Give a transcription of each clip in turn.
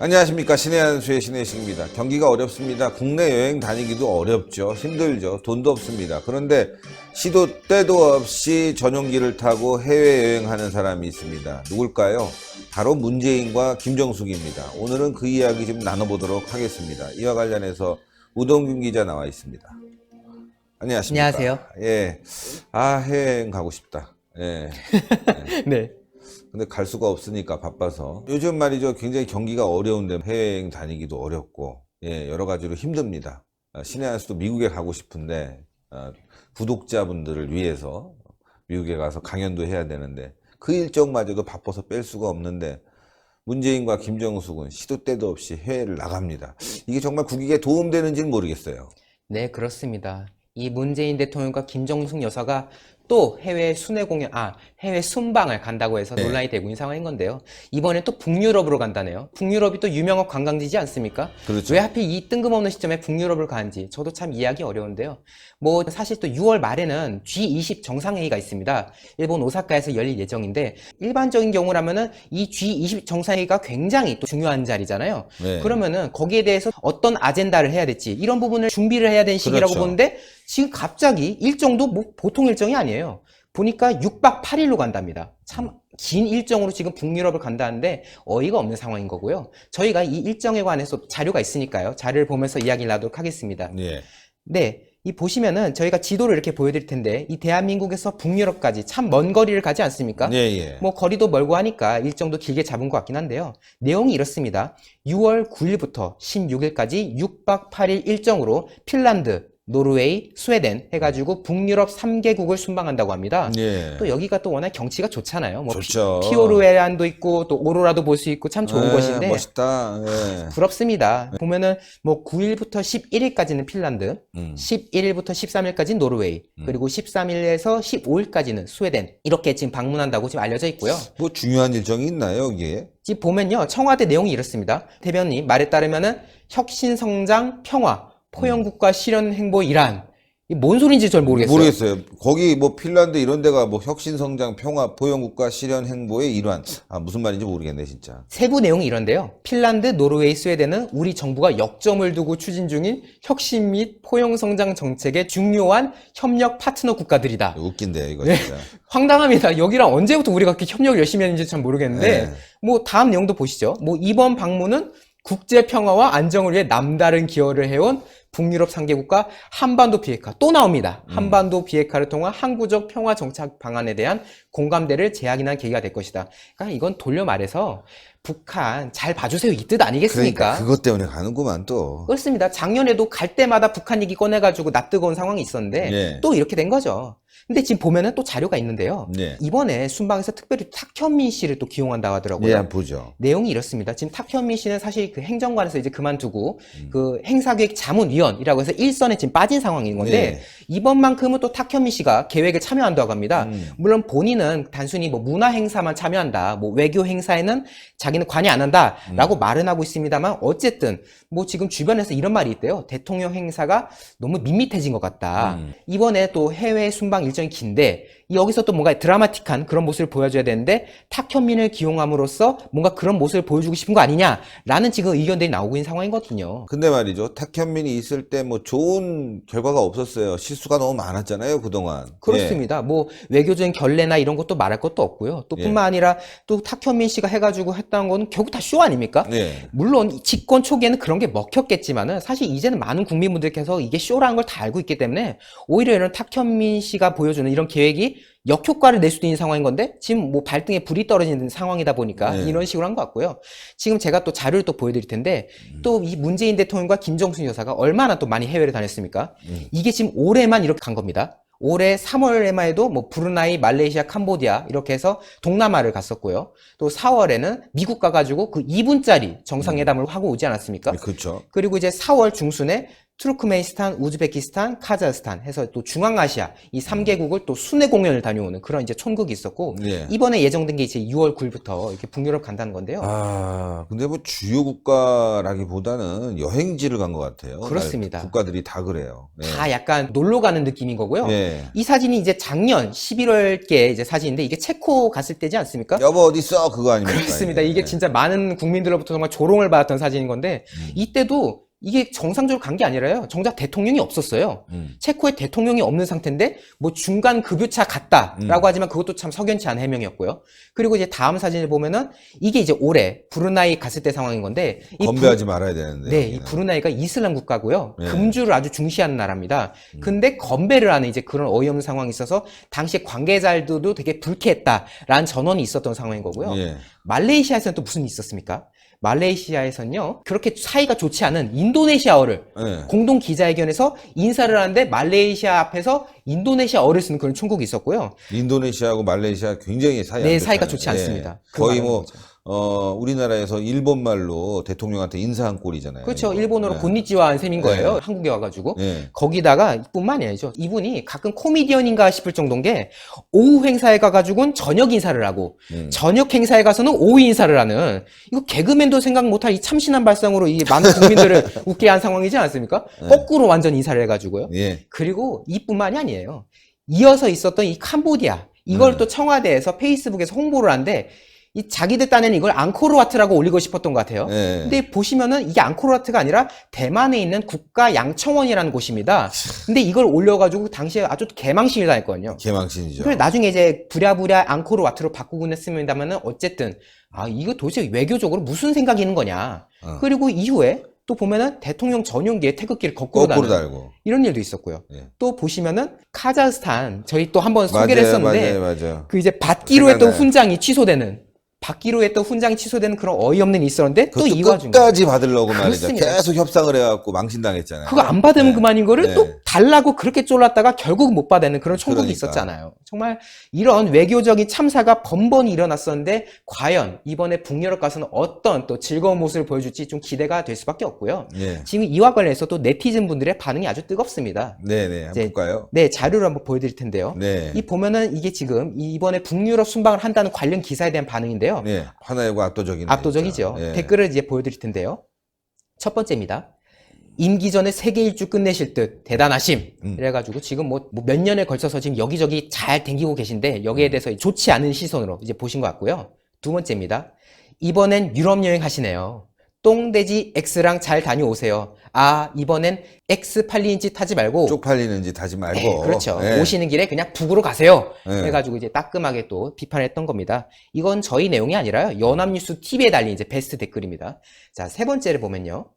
안녕하십니까 신의 한수의 신혜식입니다. 경기가 어렵습니다. 국내 여행 다니기도 어렵죠. 힘들죠. 돈도 없습니다. 그런데 시도 때도 없이 전용기를 타고 해외여행하는 사람이 있습니다. 누굴까요? 바로 문재인과 김정숙입니다. 오늘은 그 이야기 좀 나눠보도록 하겠습니다. 이와 관련해서 우동균 기자 나와 있습니다. 안녕하십니까? 안녕하세요. 예. 아, 해외여행 가고 싶다. 예. 네. 근데 갈 수가 없으니까 바빠서. 요즘 말이죠. 굉장히 경기가 어려운데 해외여행 다니기도 어렵고 예 여러 가지로 힘듭니다. 아, 신의 한 수도 미국에 가고 싶은데 아, 구독자분들을 위해서 미국에 가서 강연도 해야 되는데 그 일정마저도 바빠서 뺄 수가 없는데 문재인과 김정숙은 시도 때도 없이 해외를 나갑니다. 이게 정말 국익에 도움되는지는 모르겠어요. 네, 그렇습니다. 이 문재인 대통령과 김정숙 여사가 또 해외 순회 공연, 아, 해외 순방을 간다고 해서 네. 논란이 되고 있는 상황인 건데요. 이번에 또 북유럽으로 간다네요. 북유럽이 또 유명한 관광지지 않습니까? 그렇죠 왜 하필 이 뜬금없는 시점에 북유럽을 가는지 저도 참 이해하기 어려운데요. 뭐 사실 또 6월 말에는 G20 정상회의가 있습니다. 일본 오사카에서 열릴 예정인데 일반적인 경우라면은 이 G20 정상회의가 굉장히 또 중요한 자리잖아요. 네. 그러면은 거기에 대해서 어떤 아젠다를 해야 될지 이런 부분을 준비를 해야 되는 시기라고 그렇죠. 보는데 지금 갑자기 일정도 뭐 보통 일정이 아니에요. 보니까 6박 8일로 간답니다. 참 긴 일정으로 지금 북유럽을 간다는데 어이가 없는 상황인 거고요. 저희가 이 일정에 관해서 자료가 있으니까요. 자료를 보면서 이야기를 나도록 하겠습니다. 예. 네. 이 보시면은 저희가 지도를 이렇게 보여드릴 텐데 이 대한민국에서 북유럽까지 참 먼 거리를 가지 않습니까? 예, 예. 뭐 거리도 멀고 하니까 일정도 길게 잡은 것 같긴 한데요. 내용이 이렇습니다. 6월 9일부터 16일까지 6박 8일 일정으로 핀란드, 노르웨이, 스웨덴 해가지고 북유럽 3개국을 순방한다고 합니다. 예. 또 여기가 또 워낙 경치가 좋잖아요. 뭐 좋죠. 피, 오르웨란도 있고 또 오로라도 볼 수 있고 참 좋은 예, 곳인데 멋있다 예. 부럽습니다. 보면은 뭐 9일부터 11일까지는 핀란드, 음. 11일부터 13일까지는 노르웨이, 그리고 13일에서 15일까지는 스웨덴 이렇게 지금 방문한다고 지금 알려져 있고요. 뭐 중요한 일정이 있나요 여기에? 지금 보면요 청와대 내용이 이렇습니다. 대변인 말에 따르면은 혁신 성장 평화 포용국가 실현 행보 일환 이게 뭔 소리인지 잘 모르겠어요. 모르겠어요. 거기 뭐 핀란드 이런 데가 뭐 혁신 성장 평화 포용국가 실현 행보의 일환. 아 무슨 말인지 모르겠네 진짜. 세부 내용이 이런데요. 핀란드, 노르웨이, 스웨덴은 우리 정부가 역점을 두고 추진 중인 혁신 및 포용 성장 정책의 중요한 협력 파트너 국가들이다. 웃긴데 이거 네. 진짜. 황당합니다. 여기랑 언제부터 우리가 그렇게 협력을 열심히 했는지 참 모르겠는데, 네. 뭐 다음 내용도 보시죠. 뭐 이번 방문은 국제 평화와 안정을 위해 남다른 기여를 해온 북유럽 3개국과 한반도 비핵화 또 나옵니다. 음. 한반도 비핵화를 통한 항구적 평화 정착 방안에 대한 공감대를 재확인한 계기가 될 것이다. 그러니까 이건 돌려 말해서 북한 잘 봐주세요 이 뜻 아니겠습니까? 그러니까 그것 때문에 가는구만 또. 그렇습니다. 작년에도 갈 때마다 북한 얘기 꺼내가지고 낯뜨거운 상황이 있었는데 네. 또 이렇게 된 거죠. 근데 지금 보면은 또 자료가 있는데요. 네. 이번에 순방에서 특별히 탁현민 씨를 또 기용한다고 하더라고요. 예, 보죠. 내용이 이렇습니다. 지금 탁현민 씨는 사실 그 행정관에서 이제 그만두고 음. 그 행사기획 자문위원이라고 해서 일선에 지금 빠진 상황인 건데 네. 이번만큼은 또 탁현민 씨가 계획에 참여한다고 합니다. 음. 물론 본인은 단순히 뭐 문화 행사만 참여한다, 뭐 외교 행사에는 자기는 관여 안 음. 한다라고 말은 하고 있습니다만 어쨌든 뭐 지금 주변에서 이런 말이 있대요. 대통령 행사가 너무 밋밋해진 것 같다. 음. 이번에 또 해외 순방 일정이 긴데 여기서 또 뭔가 드라마틱한 그런 모습을 보여줘야 되는데 탁현민을 기용함으로써 뭔가 그런 모습을 보여주고 싶은 거 아니냐라는 지금 의견들이 나오고 있는 상황이거든요. 근데 말이죠. 탁현민이 있을 때 뭐 좋은 결과가 없었어요. 실수가 너무 많았잖아요 그동안. 그렇습니다. 뭐 외교적인 결례나 이런 것도 말할 것도 없고요. 또 예. 뿐만 아니라 또 탁현민 씨가 해가지고 했다는 거는 결국 다 쇼 아닙니까? 예. 예. 물론 이 집권 초기에는 그런 게 먹혔겠지만은 사실 이제는 많은 국민분들께서 이게 쇼라는 걸 다 알고 있기 때문에 오히려 이런 탁현민 씨가 보여주는 이런 계획이 역효과를 낼 수도 있는 상황인 건데 지금 뭐 발등에 불이 떨어지는 상황이다 보니까 네. 이런 식으로 한 것 같고요. 지금 제가 또 자료를 또 보여드릴 텐데 음. 또이 문재인 대통령과 김정숙 여사가 얼마나 또 많이 해외를 다녔습니까? 음. 이게 지금 올해만 이렇게 간 겁니다. 올해 3월에만 해도 뭐 브루나이, 말레이시아, 캄보디아 이렇게 해서 동남아를 갔었고요. 또 4월에는 미국 가가지고 그 2분짜리 정상회담을 하고 오지 않았습니까? 그렇죠. 그리고 이제 4월 중순에 투르크메니스탄, 우즈베키스탄, 카자흐스탄 해서 또 중앙아시아 이 3개국을 또 순회 공연을 다녀오는 그런 이제 촌극이 있었고 예. 이번에 예정된 게 이제 6월 9일부터 이렇게 북유럽 간다는 건데요. 아, 근데 뭐 주요 국가라기보다는 여행지를 간 것 같아요. 그렇습니다. 국가들이 다 그래요. 예. 다 약간 놀러 가는 느낌인 거고요. 예. 이 사진이 이제 작년 11월께 이제 사진인데 이게 체코 갔을 때지 않습니까? 여보 어디 있어? 그거 아닙니까? 그렇습니다. 예. 이게 진짜 많은 국민들로부터 정말 조롱을 받았던 사진인 건데 음. 이때도 이게 정상적으로 간 게 아니라요. 정작 대통령이 없었어요. 음. 체코에 대통령이 없는 상태인데 뭐 중간 급유차 갔다라고 하지만 그것도 참 석연치 않은 해명이었고요. 그리고 이제 다음 사진을 보면은 이게 이제 올해 브루나이 갔을 때 상황인 건데 이 건배하지 말아야 되는데. 네, 이 여기는. 브루나이가 이슬람 국가고요. 네. 음. 금주를 아주 중시하는 나라입니다. 근데 건배를 하는 이제 그런 어이없는 상황이 있어서 당시에 관계자들도 되게 불쾌했다라는 전원이 있었던 상황인 거고요. 예. 말레이시아에서는 또 무슨 일이 있었습니까? 말레이시아에서는요, 그렇게 사이가 좋지 않은 인도네시아어를 예. 공동 기자회견에서 인사를 하는데 말레이시아 앞에서 인도네시아어를 쓰는 그런 총국이 있었고요. 인도네시아하고 말레이시아 굉장히 사이 안 네, 좋잖아요. 사이가 좋지 예. 않습니다. 그 거의 뭐 거죠. 어, 우리나라에서 일본 말로 대통령한테 인사한 꼴이잖아요. 그렇죠. 이거. 일본어로 예. 곤니찌와 한 셈인 거예요. 네. 한국에 와가지고. 예. 거기다가 뿐만이 아니죠. 이분이 가끔 코미디언인가 싶을 정도인 게 오후 행사에 가가지고는 저녁 인사를 하고 음. 저녁 행사에 가서는 오후 인사를 하는 이거 개그맨도 생각 못할 이 참신한 발상으로 이 많은 국민들을 웃게 한 상황이지 않습니까? 네. 거꾸로 완전 인사를 해가지고요. 예. 그리고 이뿐만이 아니에요. 이어서 있었던 이 캄보디아 이걸 네. 또 청와대에서 페이스북에서 홍보를 하는데 이 자기들 딴에는 이걸 앙코르와트라고 올리고 싶었던 것 같아요. 예. 근데 보시면은 이게 앙코르와트가 아니라 대만에 있는 국가 양청원이라는 곳입니다. 근데 이걸 올려가지고 당시에 아주 개망신을 당했거든요. 개망신이죠. 그래 나중에 이제 부랴부랴 앙코르와트로 바꾸곤 했습니다만은 어쨌든 아 이거 도대체 외교적으로 무슨 생각이 있는 거냐. 어. 그리고 이후에 또 보면은 대통령 전용기에 태극기를 거꾸로, 거꾸로 달고. 이런 일도 있었고요. 예. 또 보시면은 카자흐스탄 저희 또 한번 소개를 맞아요, 했었는데 맞아요, 맞아요. 그 이제 받기로 했던 생각나요. 훈장이 취소되는 받기로 했던 훈장이 취소되는 그런 어이없는 일이 있었는데 또 그것도 이 와중에 끝까지 받으려고 말이죠. 그렇습니다. 계속 협상을 해갖고 망신당했잖아요. 그거 안 받으면 네. 그만인 거를 네. 또 달라고 그렇게 쫄랐다가 결국 못 받는 그런 총국이 그러니까. 있었잖아요. 정말 이런 외교적인 참사가 번번이 일어났었는데 과연 이번에 북유럽 가서는 어떤 또 즐거운 모습을 보여줄지 좀 기대가 될 수밖에 없고요. 예. 지금 이와 관련해서 또 네티즌 분들의 반응이 아주 뜨겁습니다. 네네. 한번 이제 볼까요? 네, 자료를 한번 보여드릴 텐데요. 네. 이 보면은 이게 지금 이번에 북유럽 순방을 한다는 관련 기사에 대한 반응인데요. 네. 하나이고 압도적인. 압도적이죠. 예. 댓글을 이제 보여드릴 텐데요. 첫 번째입니다. 임기 전에 세계 일주 끝내실 듯 대단하심. 음. 이래가지고 지금 뭐 몇 년에 걸쳐서 지금 여기저기 잘 댕기고 계신데 음. 여기에 대해서 좋지 않은 시선으로 이제 보신 것 같고요. 두 번째입니다. 이번엔 유럽 여행 하시네요. 똥돼지 X랑 잘 다녀오세요. 아 이번엔 X 팔리는 짓 하지 말고 쪽팔리는 짓 하지 말고. 네, 그렇죠. 예. 오시는 길에 그냥 북으로 가세요. 네. 해가지고 이제 따끔하게 또 비판했던 겁니다. 이건 저희 내용이 아니라요. 연합뉴스 TV에 달린 이제 베스트 댓글입니다. 자, 세 번째를 보면요.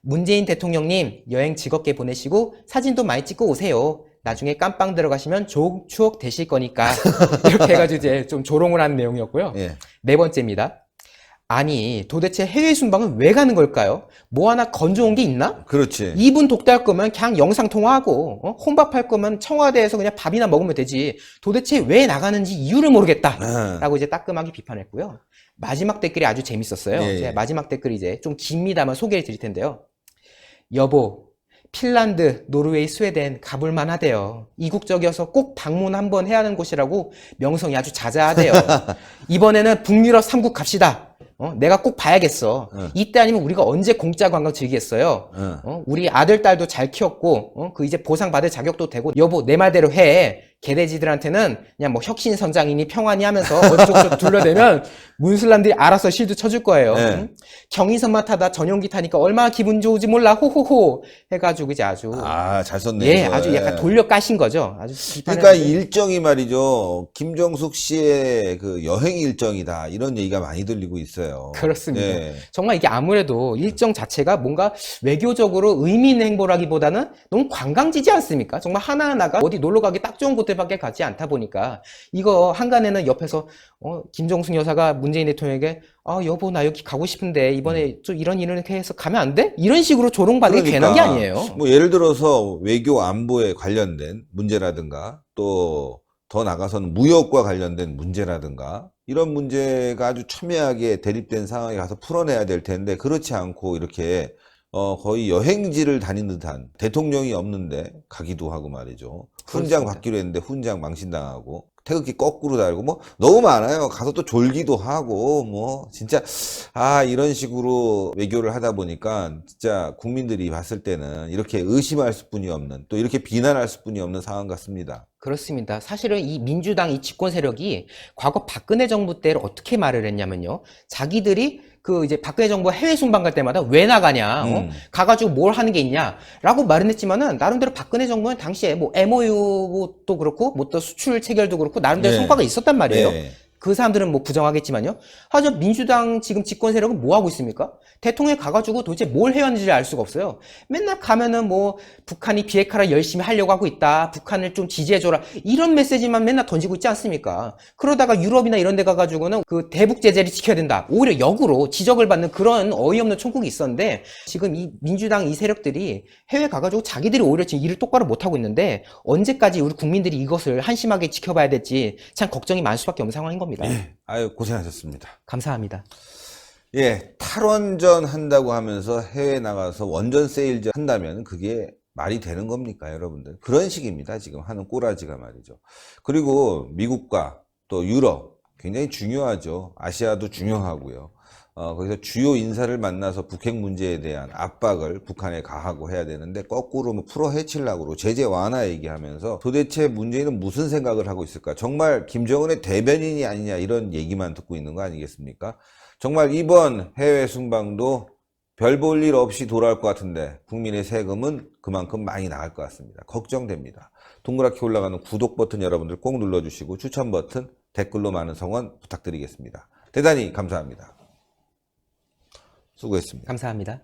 문재인 대통령님 여행 즐겁게 보내시고 사진도 많이 찍고 오세요. 나중에 깜빵 들어가시면 좋은 추억 되실 거니까. 이렇게 해가지고 이제 좀 조롱을 한 내용이었고요. 예. 네 번째입니다. 아니, 도대체 해외 순방은 왜 가는 걸까요? 뭐 하나 건져온 게 있나? 그렇지. 이분 독대할 거면 그냥 영상 통화하고 어? 혼밥할 거면 청와대에서 그냥 밥이나 먹으면 되지. 도대체 왜 나가는지 이유를 모르겠다. 아, 라고 이제 따끔하게 비판했고요. 마지막 댓글이 아주 재밌었어요. 예, 예. 마지막 댓글이 이제 좀 깁니다만 소개해 드릴 텐데요. 여보, 핀란드, 노르웨이, 스웨덴 가볼만 하대요. 이국적이어서 꼭 방문 한번 해야 하는 곳이라고 명성이 아주 자자하대요. 이번에는 북유럽 3국 갑시다. 어, 내가 꼭 봐야겠어. 응. 이때 아니면 우리가 언제 공짜 관광 즐기겠어요? 어. 어, 우리 아들, 딸도 잘 키웠고, 어, 그 이제 보상받을 자격도 되고, 여보, 내 말대로 해. 개돼지들한테는 그냥 뭐 혁신 선장이니 평안이 하면서 어디저쪽 둘러대면 문슬람들이 알아서 실드 쳐줄 거예요. 네. 응? 경의선만 타다 전용기 타니까 얼마나 기분 좋은지 몰라, 호호호. 해가지고 이제 아주. 아, 잘 썼네. 예, 이거. 아주 약간 돌려 까신 거죠. 아주 그러니까 비판을- 일정이 말이죠. 김정숙 씨의 그 여행 일정이다. 이런 얘기가 많이 들리고 있어요. 그렇습니다. 예. 정말 이게 아무래도 일정 자체가 뭔가 외교적으로 의미 있는 행보라기보다는 너무 관광지지 않습니까? 정말 하나하나가 어디 놀러 가기 딱 좋은 곳들 밖에 가지 않다 보니까 이거 한간에는 옆에서 어, 김정숙 여사가 문재인 대통령에게 아 여보 나 여기 가고 싶은데 이번에 좀 이런 일을 이렇게 해서 가면 안 돼? 이런 식으로 조롱받는 게 괜한 게 아니에요. 뭐 예를 들어서 외교 안보에 관련된 문제라든가 또 더 나가서는 무역과 관련된 문제라든가 이런 문제가 아주 첨예하게 대립된 상황에 가서 풀어내야 될 텐데 그렇지 않고 이렇게 어, 거의 여행지를 다닌 듯한 대통령이 없는데 가기도 하고 말이죠. 훈장. 받기로 했는데 훈장 망신당하고 태극기 거꾸로 달고 뭐 너무 많아요. 가서 또 졸기도 하고 뭐 진짜 아 이런 식으로 외교를 하다 보니까 진짜 국민들이 봤을 때는 이렇게 의심할 수뿐이 없는 또 이렇게 비난할 수뿐이 없는 상황 같습니다. 그렇습니다. 사실은 이 민주당 이 집권 세력이 과거 박근혜 정부 때를 어떻게 말을 했냐면요. 자기들이 그 이제 박근혜 정부 해외 순방 갈 때마다 왜 나가냐, 어? 음. 가가지고 뭘 하는 게 있냐라고 말은 했지만은 나름대로 박근혜 정부는 당시에 뭐 MOU도 그렇고 뭐 또 수출 체결도 그렇고 나름대로 네. 성과가 있었단 말이에요. 네. 그 사람들은 뭐 부정하겠지만요. 하지만 민주당 지금 집권 세력은 뭐 하고 있습니까? 대통령에 가가지고 도대체 뭘 해왔는지 알 수가 없어요. 맨날 가면은 뭐 북한이 비핵화를 열심히 하려고 하고 있다. 북한을 좀 지지해줘라. 이런 메시지만 맨날 던지고 있지 않습니까? 그러다가 유럽이나 이런 데 가가지고는 그 대북 제재를 지켜야 된다. 오히려 역으로 지적을 받는 그런 어이없는 총국이 있었는데 지금 이 민주당 이 세력들이 해외 가가지고 자기들이 오히려 지금 일을 똑바로 못하고 있는데 언제까지 우리 국민들이 이것을 한심하게 지켜봐야 될지 참 걱정이 많을 수밖에 없는 상황인 겁니다. 아유 고생하셨습니다. 감사합니다. 예, 탈원전 한다고 하면서 해외 나가서 원전 세일즈 한다면 그게 말이 되는 겁니까, 여러분들? 그런 식입니다, 지금 하는 꼬라지가 말이죠. 그리고 미국과 또 유럽, 굉장히 중요하죠. 아시아도 중요하고요. 어, 거기서 주요 인사를 만나서 북핵 문제에 대한 압박을 북한에 가하고 해야 되는데 거꾸로 뭐 풀어 헤치려고 제재 완화 얘기하면서 도대체 문재인은 무슨 생각을 하고 있을까? 정말 김정은의 대변인이 아니냐 이런 얘기만 듣고 있는 거 아니겠습니까? 정말 이번 해외 순방도 별 볼 일 없이 돌아올 것 같은데 국민의 세금은 그만큼 많이 나갈 것 같습니다. 걱정됩니다. 동그랗게 올라가는 구독 버튼 여러분들 꼭 눌러주시고 추천 버튼 댓글로 많은 성원 부탁드리겠습니다. 대단히 감사합니다. 수고했습니다. 감사합니다.